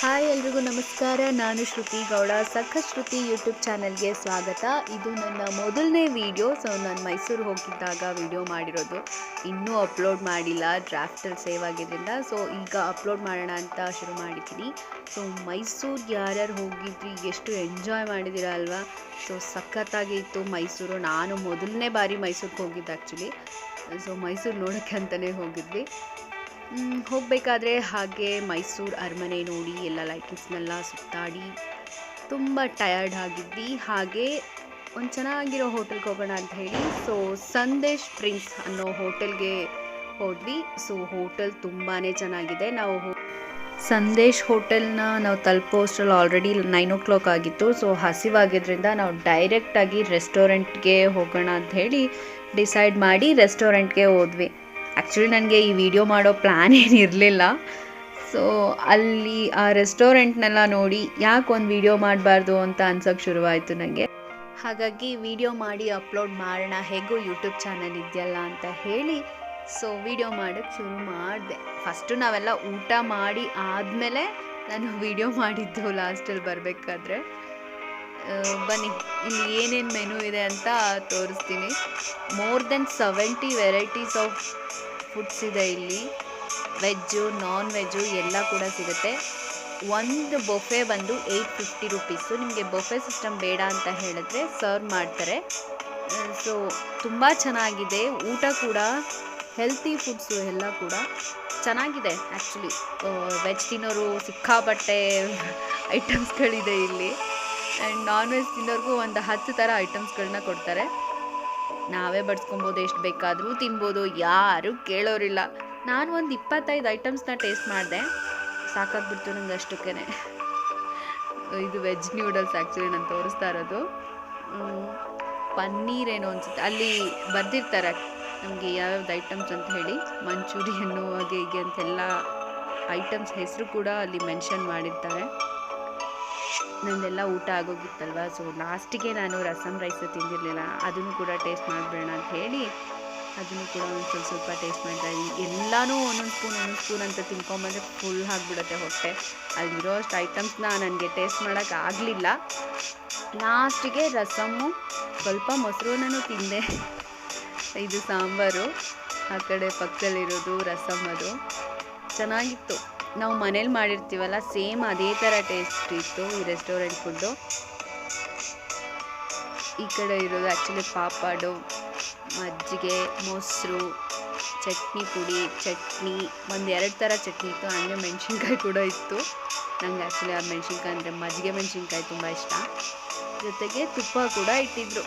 Hi ಎಲ್ರಿಗೂ ನಮಸ್ಕಾರ. ನಾನು ಶ್ರುತಿ ಗೌಡ. ಸಖತ್ ಶ್ರುತಿ ಯೂಟ್ಯೂಬ್ ಚಾನಲ್ಗೆ ಸ್ವಾಗತ. ಇದು ನನ್ನ ಮೊದಲನೇ ವಿಡಿಯೋ. ಸೊ ನಾನು ಮೈಸೂರು ಹೋಗಿದ್ದಾಗ ವಿಡಿಯೋ ಮಾಡಿರೋದು. ಇನ್ನೂ ಅಪ್ಲೋಡ್ ಮಾಡಿಲ್ಲ. ಡ್ರಾಫ್ಟಲ್ಲಿ ಸೇವ್ ಆಗಿದ್ದರಿಂದ ಸೊ ಈಗ ಅಪ್ಲೋಡ್ ಮಾಡೋಣ ಅಂತ ಶುರು ಮಾಡಿದ್ದೀನಿ. ಸೊ ಮೈಸೂರು ಯಾರ್ಯಾರು ಹೋಗಿದ್ರಿ? ಎಷ್ಟು ಎಂಜಾಯ್ ಮಾಡಿದ್ದೀರಾ ಅಲ್ವಾ? ಸೊ ಸಖತ್ತಾಗಿತ್ತು ಮೈಸೂರು. ನಾನು ಮೊದಲನೇ ಬಾರಿ ಮೈಸೂರಿಗೆ ಹೋಗಿದ್ದು ಆ್ಯಕ್ಚುಲಿ ಸೊ ಮೈಸೂರು ನೋಡೋಕ್ಕೆ ಅಂತಲೇ ಹೋಗಿದ್ವಿ. ಹೋಗಬೇಕಾದ್ರೆ ಹಾಗೆ ಮೈಸೂರು ಅರಮನೆ ನೋಡಿ, ಎಲ್ಲ ಲೈಟಿಂಗ್ಸ್ನೆಲ್ಲ ಸುತ್ತಾಡಿ, ತುಂಬ ಟಯರ್ಡ್ ಆಗಿದ್ವಿ. ಹಾಗೆ ಒಂದು ಚೆನ್ನಾಗಿರೋ ಹೋಟೆಲ್ಗೆ ಹೋಗೋಣ ಅಂತ ಹೇಳಿ ಸೊ ಸಂದೇಶ್ ಪ್ರಿನ್ಸ್ ಅನ್ನೋ ಹೋಟೆಲ್ಗೆ ಹೋದ್ವಿ. ಸೊ ಹೋಟೆಲ್ ತುಂಬಾ ಚೆನ್ನಾಗಿದೆ. ನಾವು ಸಂದೇಶ್ ಹೋಟೆಲ್ನ ನಾವು ತಲುಪೋಷ್ಟ್ರಲ್ಲಿ ಆಲ್ರೆಡಿ ನೈನ್ ಓ ಕ್ಲಾಕ್ ಆಗಿತ್ತು. ಸೊ ಹಸಿವಾಗಿದ್ದರಿಂದ ನಾವು ಡೈರೆಕ್ಟಾಗಿ ರೆಸ್ಟೋರೆಂಟ್ಗೆ ಹೋಗೋಣ ಅಂತ ಹೇಳಿ ಡಿಸೈಡ್ ಮಾಡಿ ರೆಸ್ಟೋರೆಂಟ್ಗೆ ಹೋದ್ವಿ. ಆ್ಯಕ್ಚುಲಿ ನನಗೆ ಈ ವಿಡಿಯೋ ಮಾಡೋ ಪ್ಲ್ಯಾನ್ ಏನಿರಲಿಲ್ಲ ಸೊ ಅಲ್ಲಿ ಆ ರೆಸ್ಟೋರೆಂಟ್ನೆಲ್ಲ ನೋಡಿ ಯಾಕೆ ಒಂದು ವಿಡಿಯೋ ಮಾಡಬಾರ್ದು ಅಂತ ಅನ್ಸೋಕ್ಕೆ ಶುರುವಾಯಿತು ನನಗೆ ಹಾಗಾಗಿ ವಿಡಿಯೋ ಮಾಡಿ ಅಪ್ಲೋಡ್ ಮಾಡೋಣ, ಹೇಗೂ ಯೂಟ್ಯೂಬ್ ಚಾನಲ್ ಇದೆಯಲ್ಲ ಅಂತ ಹೇಳಿ. ಸೊ ವಿಡಿಯೋ ಮಾಡೋಕ್ಕೆ ಶುರು ಮಾಡಿದೆ. ಫಸ್ಟು ನಾವೆಲ್ಲ ಊಟ ಮಾಡಿ ಆದಮೇಲೆ ನಾನು ವಿಡಿಯೋ ಮಾಡಿದ್ದು ಲಾಸ್ಟಲ್ಲಿ ಬರಬೇಕಾದ್ರೆ. ಬನ್ನಿ, ಇಲ್ಲಿ ಏನೇನು ಮೆನು ಇದೆ ಅಂತ ತೋರಿಸ್ತೀನಿ. More than seventy varieties of foods ಇದೆ ಇಲ್ಲಿ. ವೆಜ್ಜು ನಾನ್ ವೆಜ್ಜು ಎಲ್ಲ ಕೂಡ ಸಿಗುತ್ತೆ. ಒಂದು ಬೊಫೆ ಬಂದು ಏಯ್ಟ್ ಫಿಫ್ಟಿ ರುಪೀಸು ನಿಮಗೆ ಬೊಫೆ ಸಿಸ್ಟಮ್ ಬೇಡ ಅಂತ ಹೇಳಿದ್ರೆ ಸರ್ವ್ ಮಾಡ್ತಾರೆ. ಸೊ ತುಂಬ ಚೆನ್ನಾಗಿದೆ. ಊಟ ಕೂಡ ಹೆಲ್ತಿ ಫುಡ್ಸು ಎಲ್ಲ ಕೂಡ ಚೆನ್ನಾಗಿದೆ ಆ್ಯಕ್ಚುಲಿ ವೆಜ್ ತಿನ್ನೋರು ಸಿಕ್ಕಾಪಟ್ಟೆ ಐಟಮ್ಸ್ಗಳಿದೆ ಇಲ್ಲಿ. ಆ್ಯಂಡ್ ನಾನ್ ವೆಜ್ ತಿನ್ನೋರಿಗೂ ಒಂದು ಹತ್ತು ಥರ ಐಟಮ್ಸ್ಗಳನ್ನ ಕೊಡ್ತಾರೆ. ನಾವೇ ಬಡ್ಸ್ಕೊಬೋದು, ಎಷ್ಟು ಬೇಕಾದರೂ ತಿನ್ಬೋದು, ಯಾರೂ ಕೇಳೋರಿಲ್ಲ. ನಾನು ಒಂದು ಇಪ್ಪತ್ತೈದು ಐಟಮ್ಸ್ನ ಟೇಸ್ಟ್ ಮಾಡಿದೆ. ಸಾಕಾಗ್ಬಿಡ್ತು ನಂಗೆ ಅಷ್ಟಕ್ಕೇ ಇದು ವೆಜ್ ನ್ಯೂಡಲ್ಸ್ ಆ್ಯಕ್ಚುಲಿ ನಾನು ತೋರಿಸ್ತಾ ಇರೋದು. ಪನ್ನೀರ್ ಏನೋ ಅನ್ಸುತ್ತೆ. ಅಲ್ಲಿ ಬರ್ದಿರ್ತಾರೆ ನಮಗೆ ಯಾವ್ಯಾವ್ದು ಐಟಮ್ಸ್ ಅಂತ ಹೇಳಿ. ಮಂಚೂರಿಯನ್ನು ಹಾಗೆ ಹೀಗೆ ಅಂತೆಲ್ಲ ಐಟಮ್ಸ್ ಹೆಸರು ಕೂಡ ಅಲ್ಲಿ ಮೆನ್ಷನ್ ಮಾಡಿರ್ತಾರೆ. ನಂದೆಲ್ಲ ಊಟ ಆಗೋಗಿತ್ತಲ್ವ? ಸೊ ಲಾಸ್ಟಿಗೆ ನಾನು ರಸಮ್ ರೈಸ್ ತಿಂದಿರಲಿಲ್ಲ. ಅದನ್ನು ಕೂಡ ಟೇಸ್ಟ್ ಮಾಡಬೇಡ ಅಂತ ಹೇಳಿ ಅದನ್ನು ಕೂಡ ಒಂದು ಸ್ವಲ್ಪ ಸ್ವಲ್ಪ ಟೇಸ್ಟ್ ಮಾಡ್ತಾ ಇದ್ದೀನಿ. ಎಲ್ಲನೂ ಒಂದೊಂದು ಸ್ಪೂನ್ ಒಂದೊಂದು ಸ್ಪೂನ್ ಅಂತ ತಿನ್ಕೊಂಬಂದ್ರೆ ಫುಲ್ ಆಗಿಬಿಡುತ್ತೆ ಹೊಟ್ಟೆ. ಅಲ್ಲಿರೋ ಅಷ್ಟು ಐಟಮ್ಸ್ನ ನನಗೆ ಟೇಸ್ಟ್ ಮಾಡೋಕ್ಕೆ ಆಗಲಿಲ್ಲ. ಲಾಸ್ಟಿಗೆ ರಸಮ್ಮು, ಸ್ವಲ್ಪ ಮೊಸರನ್ನೂ ತಿಂದೆ. ಇದು ಸಾಂಬಾರು. ಆ ಕಡೆ ಪಕ್ಕದಲ್ಲಿರೋದು ರಸಮ್ ಅದು ಚೆನ್ನಾಗಿತ್ತು. ನಾವು ಮನೇಲಿ ಮಾಡಿರ್ತೀವಲ್ಲ, ಸೇಮ್ ಅದೇ ಥರ ಟೇಸ್ಟ್ ಇತ್ತು ಈ ರೆಸ್ಟೋರೆಂಟ್ ಫುಡ್ಡು. ಈ ಕಡೆ ಇರೋದು ಆ್ಯಕ್ಚುಲಿ ಪಾಪಾಡು, ಮಜ್ಜಿಗೆ, ಮೊಸರು, ಚಟ್ನಿ ಪುಡಿ, ಚಟ್ನಿ, ಒಂದು ಎರಡು ಥರ ಚಟ್ನಿ ಇತ್ತು, ಹಂಗೆ ಮೆಣಸಿನ್ಕಾಯಿ ಕೂಡ ಇತ್ತು. ನಂಗೆ ಆ್ಯಕ್ಚುಲಿ ಆ ಮೆಣಸಿನ್ಕಾಯಿ ಅಂದರೆ ಮಜ್ಜಿಗೆ ಮೆಣಸಿನ್ಕಾಯಿ ತುಂಬ ಇಷ್ಟ. ಜೊತೆಗೆ ತುಪ್ಪ ಕೂಡ ಇಟ್ಟಿದ್ರು.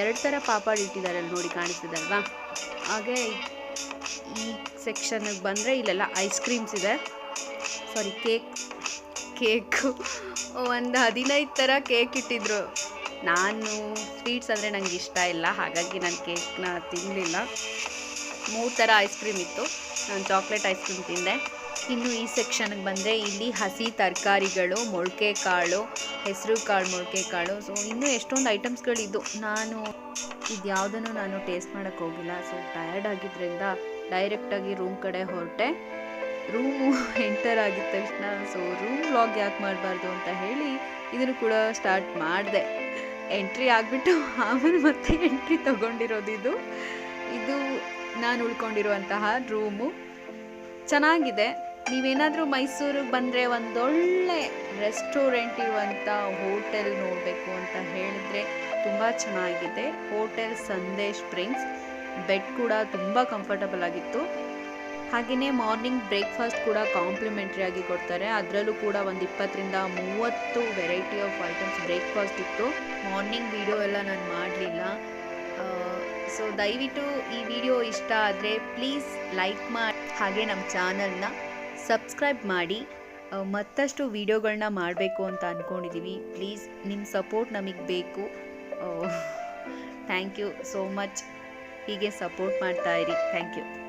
ಎರಡು ಥರ ಪಾಪಾಡು ಇಟ್ಟಿದ್ದಾರೆ ಅಲ್ಲಿ ನೋಡಿ ಕಾಣಿಸ್ತಿದಲ್ವಾ? ಹಾಗೆ ಈ ಸೆಕ್ಷನ್ಗೆ ಬಂದರೆ ಇಲ್ಲೆಲ್ಲ ಐಸ್ ಕ್ರೀಮ್ಸ್ ಇದೆ. Sorry, cake, cake. ಒಂದು ಹದಿನೈದು ಥರ ಕೇಕ್ ಇಟ್ಟಿದ್ರು. ನಾನು ಸ್ವೀಟ್ಸ್ ಅಂದರೆ ನನಗೆ ಇಷ್ಟ ಇಲ್ಲ, ಹಾಗಾಗಿ ನಾನು ಕೇಕ್ನ ತಿನ್ನಲಿಲ್ಲ ಮೂರು ಥರ ಐಸ್ ಕ್ರೀಮ್ ಇತ್ತು. ನಾನು ಚಾಕ್ಲೇಟ್ ಐಸ್ ಕ್ರೀಮ್ ತಿಂದೆ. ಇನ್ನು ಈ ಸೆಕ್ಷನ್ಗೆ ಬಂದರೆ ಇಲ್ಲಿ ಹಸಿ ತರಕಾರಿಗಳು, ಮೊಳಕೆ ಕಾಳು, ಹೆಸರು ಕಾಳು, ಮೊಳಕೆ ಕಾಳು. ಸೊ ಇನ್ನೂ ಎಷ್ಟೊಂದು ಐಟಮ್ಸ್ಗಳಿದ್ದು. ನಾನು ಇದು ಯಾವುದನ್ನು ನಾನು ಟೇಸ್ಟ್ ಮಾಡೋಕ್ಕೋಗಿಲ್ಲ ಸೊ ಟಯರ್ಡ್ ಆಗಿದ್ದರಿಂದ ಡೈರೆಕ್ಟಾಗಿ ರೂಮ್ ಕಡೆ ಹೊರಟೆ. ರೂಮು ಎಂಟರ್ ಆಗಿದ ತಕ್ಷಣ, ಸೊ, ರೂಮ್ ಲಾಗ್ ಯಾಕೆ ಮಾಡಬಾರ್ದು? ಅಂತ ಹೇಳಿ ಇದನ್ನು ಕೂಡ ಸ್ಟಾರ್ಟ್ ಮಾಡಿದೆ. ಎಂಟ್ರಿ ಆಗಿಬಿಟ್ಟು ಆಮೇಲೆ ಮತ್ತೆ ಎಂಟ್ರಿ ತಗೊಂಡಿರೋದು ಇದು. ಇದು ನಾನು ಉಳ್ಕೊಂಡಿರುವಂತಹ ರೂಮು. ಚೆನ್ನಾಗಿದೆ. ನೀವೇನಾದರೂ ಮೈಸೂರಿಗೆ ಬಂದರೆ ಒಂದೊಳ್ಳೆ ರೆಸ್ಟೋರೆಂಟ್ ಇರುವಂಥ ಹೋಟೆಲ್ ನೋಡಬೇಕು ಅಂತ ಹೇಳಿದ್ರೆ ತುಂಬ ಚೆನ್ನಾಗಿದೆ. ಹೋಟೆಲ್ ಸಂದೇಶ್ ಪ್ರಿನ್ಸ್ ಬೆಡ್ ಕೂಡ ತುಂಬ ಕಂಫರ್ಟಬಲ್ ಆಗಿತ್ತು. ಹಾಗೆಯೇ ಮಾರ್ನಿಂಗ್ ಬ್ರೇಕ್ಫಾಸ್ಟ್ ಕೂಡ ಕಾಂಪ್ಲಿಮೆಂಟ್ರಿ ಆಗಿ ಕೊಡ್ತಾರೆ. ಅದರಲ್ಲೂ ಕೂಡ ಒಂದು ಇಪ್ಪತ್ತರಿಂದ ಮೂವತ್ತು ವೆರೈಟಿ ಆಫ್ ಐಟಮ್ಸ್ ಬ್ರೇಕ್ಫಾಸ್ಟ್ ಇತ್ತು. ಮಾರ್ನಿಂಗ್ ವಿಡಿಯೋ ಎಲ್ಲ ನಾನು ಮಾಡಲಿಲ್ಲ. ಸೊ ದಯವಿಟ್ಟು ಈ ವಿಡಿಯೋ ಇಷ್ಟ ಆದರೆ ಪ್ಲೀಸ್ ಲೈಕ್ ಮಾಡಿ ಹಾಗೆ ನಮ್ಮ ಚಾನಲ್ನ ಸಬ್ಸ್ಕ್ರೈಬ್ ಮಾಡಿ. ಮತ್ತಷ್ಟು ವಿಡಿಯೋಗಳನ್ನ ಮಾಡಬೇಕು ಅಂತ ಅಂದ್ಕೊಂಡಿದ್ದೀವಿ ಪ್ಲೀಸ್ ನಿಮ್ಮ ಸಪೋರ್ಟ್ ನಮಗೆ ಬೇಕು. ಥ್ಯಾಂಕ್ ಯು ಸೋ ಮಚ್ ಹೀಗೆ ಸಪೋರ್ಟ್ ಮಾಡ್ತಾ ಇರಿ. Thank you